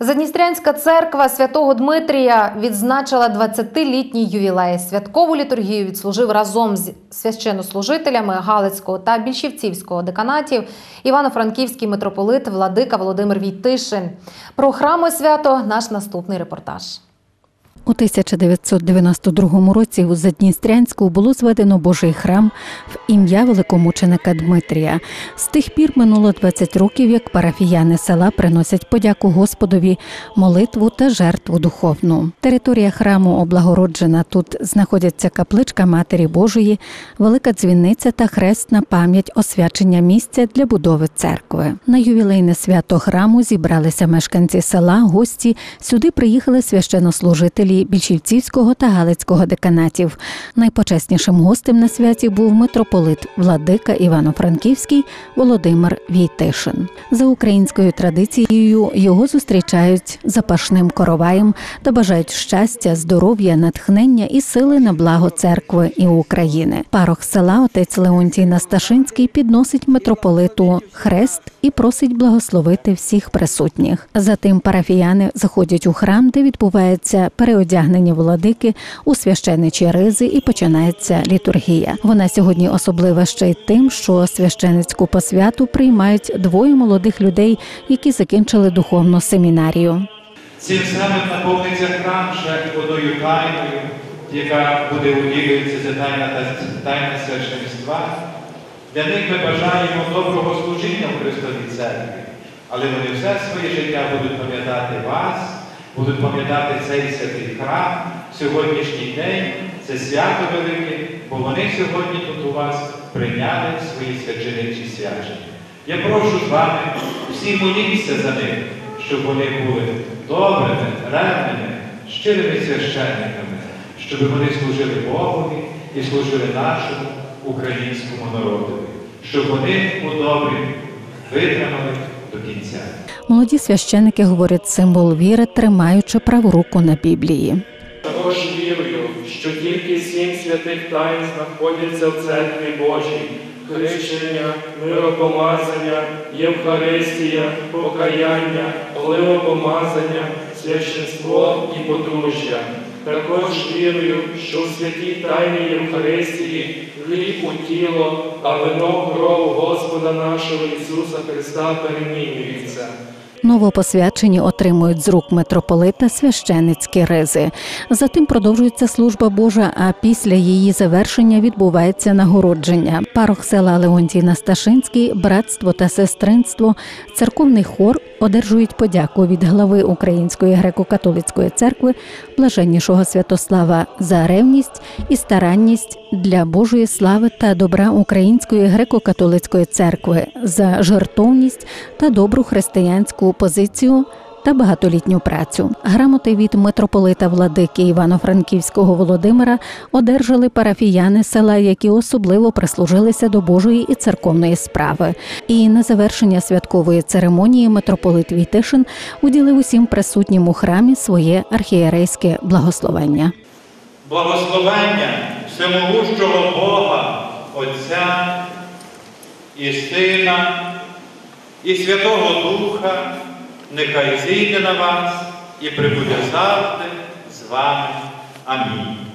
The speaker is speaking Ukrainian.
Задністрянська церква святого Дмитрія відзначила 20-літній ювілей. Святкову літургію відслужив разом з священнослужителями Галицького та Більшівцівського деканатів Івано-Франківський митрополит Владика Володимир Війтишин. Про храми свято наш наступний репортаж. У 1992 році у Задністрянську було зведено Божий храм в ім'я великомученика Дмитрія. З тих пір минуло 20 років, як парафіяни села приносять подяку Господові, молитву та жертву духовну. Територія храму облагороджена. Тут знаходяться капличка Матері Божої, велика дзвіниця та хрестна пам'ять освячення місця для будови церкви. На ювілейне свято храму зібралися мешканці села, гості. Сюди приїхали священнослужителі Більшівцівського та Галицького деканатів. Найпочеснішим гостем на святі був митрополит Владика Івано-Франківський Володимир Війтишин. За українською традицією його зустрічають запашним короваєм та бажають щастя, здоров'я, натхнення і сили на благо церкви і України. Парох села отець Леонтій Насташинський підносить митрополиту хрест і просить благословити всіх присутніх. Затим парафіяни заходять у храм, де відбувається переодягнення владики у священичі ризи і починається літургія. Вона сьогодні особлива ще й тим, що священицьку посвяту приймають двоє молодих людей, які закінчили духовну семінарію. Цим самим наповниться храм ще водою тайною, яка буде уділюватися за тайна та тайна священства. Для них ми бажаємо доброго служіння в Христовій церкві, але вони все своє життя будуть пам'ятати вас, будуть пам'ятати цей святий храм, сьогоднішній день, це свято велике, бо вони сьогодні тут у вас прийняли свої свяченичі свячення. Я прошу з вами всі моліться за них, щоб вони були добрими, ревними, щирими священниками, щоб вони служили Богові і служили нашому українському народові, щоб вони у добрі витримали до кінця. Молоді священики говорять символ віри, тримаючи праву руку на Біблії. Також вірую, що тільки сім святих тайн знаходяться в церкві Божій. Хрещення, миропомазання, Євхаристія, покаяння, оливопомазання, священство і подружжя. Також вірую, що в святій тайні Євхаристії хліб у тіло, а вино кров Господа нашого Ісуса Христа перемінюється. Новопосвячені отримують з рук митрополита священицькі ризи. Затим продовжується служба Божа, а після її завершення відбувається нагородження. Парох села Леонтій Насташинський, братство та сестринство, церковний хор одержують подяку від глави Української греко-католицької церкви, блаженнішого Святослава за ревність і старанність для Божої слави та добра Української греко-католицької церкви за жертовність та добру християнську позицію. Та багатолітню працю грамоти від митрополита владики Івано-Франківського Володимира одержали парафіяни села, які особливо прислужилися до Божої і церковної справи. І на завершення святкової церемонії митрополит Війтишин уділив усім присутнім у храмі своє архієрейське благословення. Благословення всемогущого Бога, Отця і Сина, і Святого Духа, нехай зійде на вас і прибуде завжди з вами. Амінь.